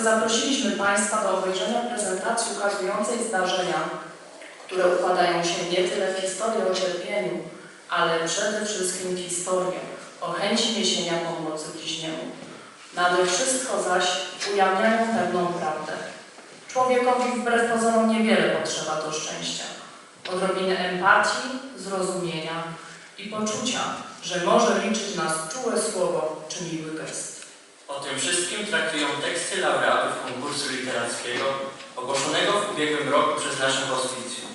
zaprosiliśmy Państwa do obejrzenia prezentacji ukazującej zdarzenia, które układają się nie tyle w historię o cierpieniu, ale przede wszystkim w historię o chęci niesienia pomocy bliźniemu. Nade wszystko zaś ujawniają pewną prawdę. Człowiekowi wbrew pozorom niewiele potrzeba do szczęścia. Odrobiny empatii, zrozumienia i poczucia, że może liczyć na czułe słowo czy miły gest. O tym wszystkim traktują teksty laureatów konkursu literackiego ogłoszonego w ubiegłym roku przez nasze hospicjum,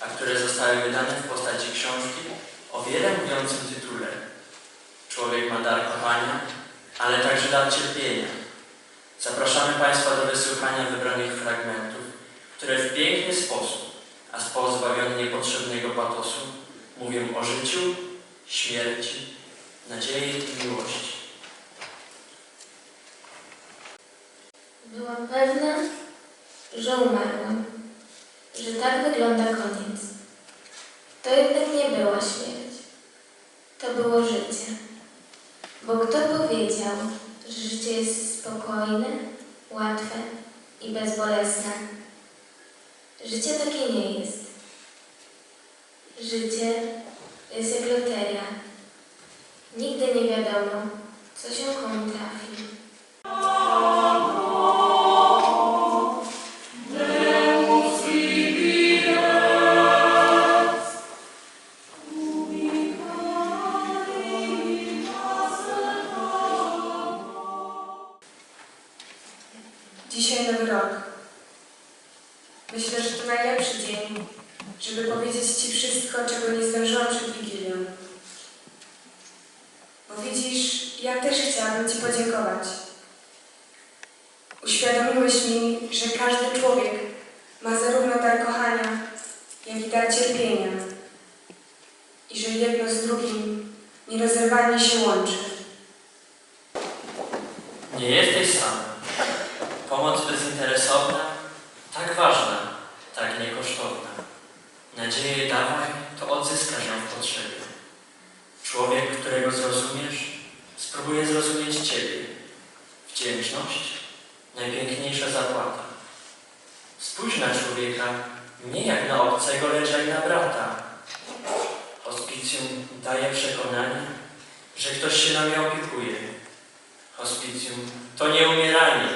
a które zostały wydane w postaci książki o wiele mówiącym tytule Człowiek ma dar kochania, ale także dar cierpienia. Zapraszamy Państwa do wysłuchania wybranych fragmentów, które w piękny sposób, a z pozbawiony niepotrzebnego patosu, mówią o życiu, śmierci, nadziei i miłości. Że umarłam, że tak wygląda koniec. To jednak nie była śmierć. To było życie. Bo kto powiedział, że życie jest spokojne, łatwe i bezbolesne? Życie takie nie jest. Życie jest jak loteria. Nigdy nie wiadomo, co się komu trafi. Myślę, że to najlepszy dzień, żeby powiedzieć Ci wszystko, czego nie zdążyłam przed Wigilią. Bo widzisz, ja też chciałabym Ci podziękować. Uświadomiłeś mi, że każdy człowiek ma zarówno dar kochania, jak i dar cierpienia. I że jedno z drugim nierozerwalnie się łączy. Nie jesteś sam. Nadzieję dawaj, to odzyskasz ją w potrzebie. Człowiek, którego zrozumiesz, spróbuje zrozumieć Ciebie. Wdzięczność, najpiękniejsza zapłata. Spójrz na człowieka nie jak na obcego, lecz jak na brata. Hospicjum daje przekonanie, że ktoś się nami opiekuje. Hospicjum to nie umieranie,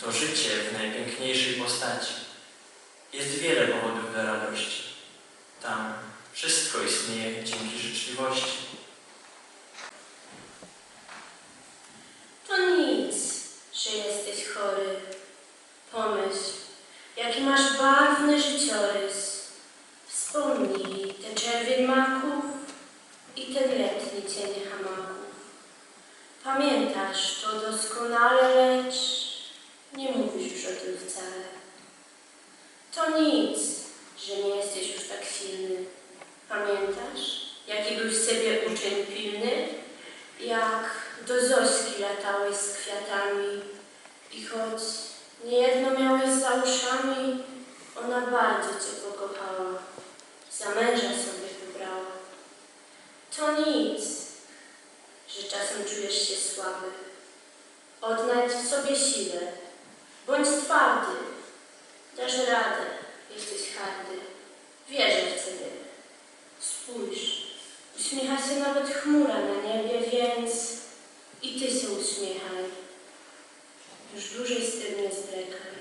to życie w najpiękniejszej postaci. Jest wiele powodów do radości. Tam wszystko istnieje dzięki życzliwości. To nic, że jesteś chory. Pomyśl, jaki masz barwny życiorys. Wspomnij tę czerwień maków i ten letni cień hamaków. Pamiętasz to doskonale, lecz nie mówisz już o tym wcale. To nic, że nie jesteś już tak silny. Pamiętasz, ciebie uczeń pilny? Jak do Zośki latałeś z kwiatami i choć niejedno miałeś za uszami, ona bardzo cię pokochała, za męża sobie wybrała. To nic, że czasem czujesz się słaby. Odnajdź w sobie siłę, bądź twardy, dasz radę, jesteś hardy, wierzę w ciebie. Spójrz, uśmiecha się nawet chmura na niebie, więc i ty się uśmiechaj. Już dłużej z tym nie zwlekaj.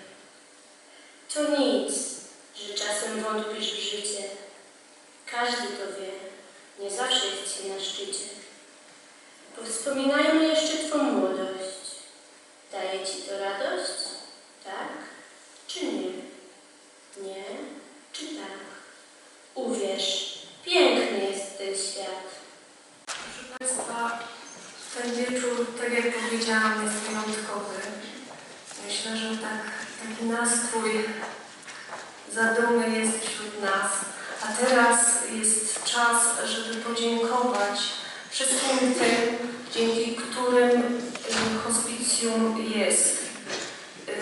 To nic, że czasem wątpisz w życie. Każdy to wie, nie zawsze jest się na szczycie. Wspominajmy jeszcze Twą młodość. Daje Ci to radość? Tak czy nie? Nie czy tak? Uwierz, piękny jest ten świat. Proszę Państwa, ten wieczór, tak jak powiedziałam, jest wyjątkowy. Myślę, że tak, taki nastrój zadumy jest wśród nas. A teraz jest czas, żeby podziękować wszystkim tym, dzięki którym y, hospicjum jest. Y,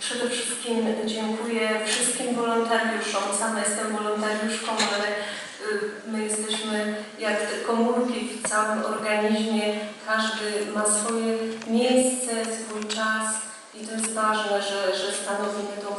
Przede wszystkim dziękuję wszystkim wolontariuszom. Sama jestem wolontariuszką, ale y, my jesteśmy jak komórki w całym organizmie. Każdy ma swoje miejsce, swój czas I to jest ważne, że, że stanowimy tą.